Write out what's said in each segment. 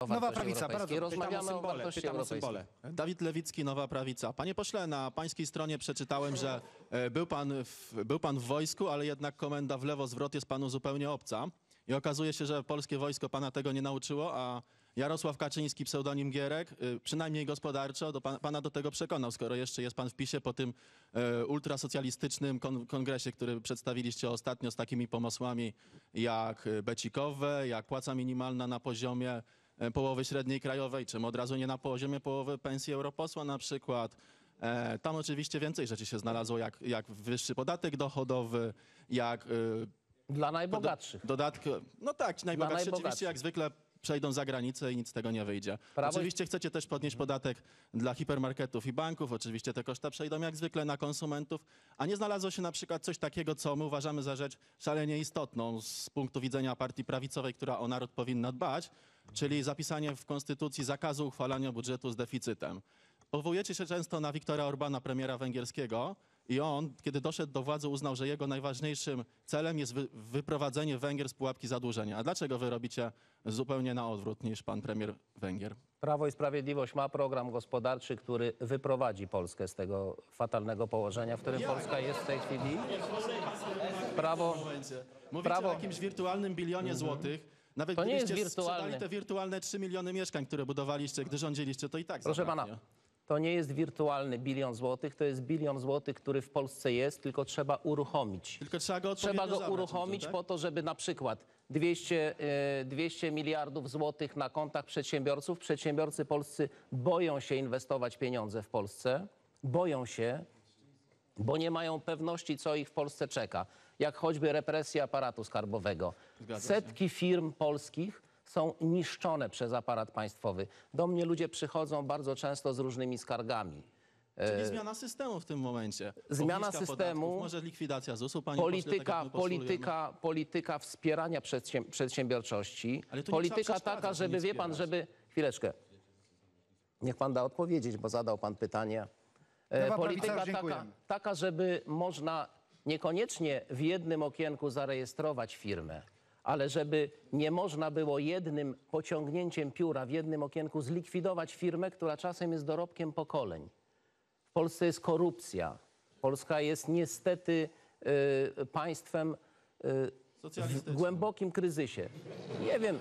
o Nowa prawica, europejskiej. bardzo- Rozmawiamy Pytam o o wartości pytam o europejskich. symbole. Dawid Lewicki, Nowa Prawica. Panie pośle, na pańskiej stronie przeczytałem, że e, był pan, w, był pan w wojsku, ale jednak komenda w lewo zwrot jest panu zupełnie obca. I okazuje się, że polskie wojsko pana tego nie nauczyło, a Jarosław Kaczyński, pseudonim Gierek, y, przynajmniej gospodarczo, do pana, pana do tego przekonał, skoro jeszcze jest pan w PiSie po tym e, ultrasocjalistycznym kon, kongresie, który przedstawiliście ostatnio z takimi pomysłami jak e, becikowe, jak płaca minimalna na poziomie e, połowy średniej krajowej, czym od razu nie na poziomie połowy pensji europosła na przykład. E, Tam oczywiście więcej rzeczy się znalazło, jak, jak wyższy podatek dochodowy, jak e, Dla najbogatszych. dodatki. No tak, najbogatsi oczywiście jak zwykle przejdą za granicę i nic z tego nie wyjdzie. Prawo Oczywiście chcecie też podnieść podatek dla hipermarketów i banków, oczywiście te koszta przejdą jak zwykle na konsumentów, a nie znalazło się na przykład coś takiego, co my uważamy za rzecz szalenie istotną z punktu widzenia partii prawicowej, która o naród powinna dbać, czyli zapisanie w konstytucji zakazu uchwalania budżetu z deficytem. Powołujecie się często na Viktora Orbana, premiera węgierskiego, i on, kiedy doszedł do władzy, uznał, że jego najważniejszym celem jest wy, wyprowadzenie Węgier z pułapki zadłużenia. A dlaczego wy robicie zupełnie na odwrót niż pan premier Węgier? Prawo i Sprawiedliwość ma program gospodarczy, który wyprowadzi Polskę z tego fatalnego położenia, w którym Polska jest w tej chwili. Prawo, Mówicie Prawo- o jakimś wirtualnym bilionie złotych. Nawet To nie jest wirtualny. sprzedali te wirtualne 3 miliony mieszkań, które budowaliście, gdy rządziliście, to i tak proszę zabraknie. pana, to nie jest wirtualny bilion złotych, to jest bilion złotych, który w Polsce jest, tylko trzeba uruchomić. Tylko trzeba go Trzeba go uruchomić tak? po to, żeby na przykład 200, e, 200 miliardów złotych na kontach przedsiębiorców. Przedsiębiorcy polscy boją się inwestować pieniądze w Polsce, boją się, bo nie mają pewności, co ich w Polsce czeka, jak choćby represja aparatu skarbowego. Zgadza się. Setki firm polskich są niszczone przez aparat państwowy. Do mnie ludzie przychodzą bardzo często z różnymi skargami. Czyli zmiana systemu w tym momencie. E, Zmiana Obniżka systemu, podatków, może likwidacja ZUS-u, panie pośle, tak Polityka, jak my postulujemy. polityka, polityka wspierania przedsię, przedsiębiorczości. Ale tu nie Polityka trzeba taka, przeszkadzać, żeby, wie pan, wspierać. żeby... Chwileczkę. Niech pan da odpowiedzieć, bo zadał pan pytanie. E, Nowa Polityka prawica, taka, dziękujemy. taka, żeby można niekoniecznie w jednym okienku zarejestrować firmę, ale żeby nie można było jednym pociągnięciem pióra w jednym okienku zlikwidować firmę, która czasem jest dorobkiem pokoleń. W Polsce jest korupcja. Polska jest niestety y, państwem y, w głębokim kryzysie. Nie wiem.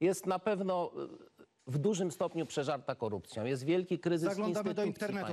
Jest na pewno w dużym stopniu przeżarta korupcją. Jest wielki kryzys Zaglądamy do instytucji internetu.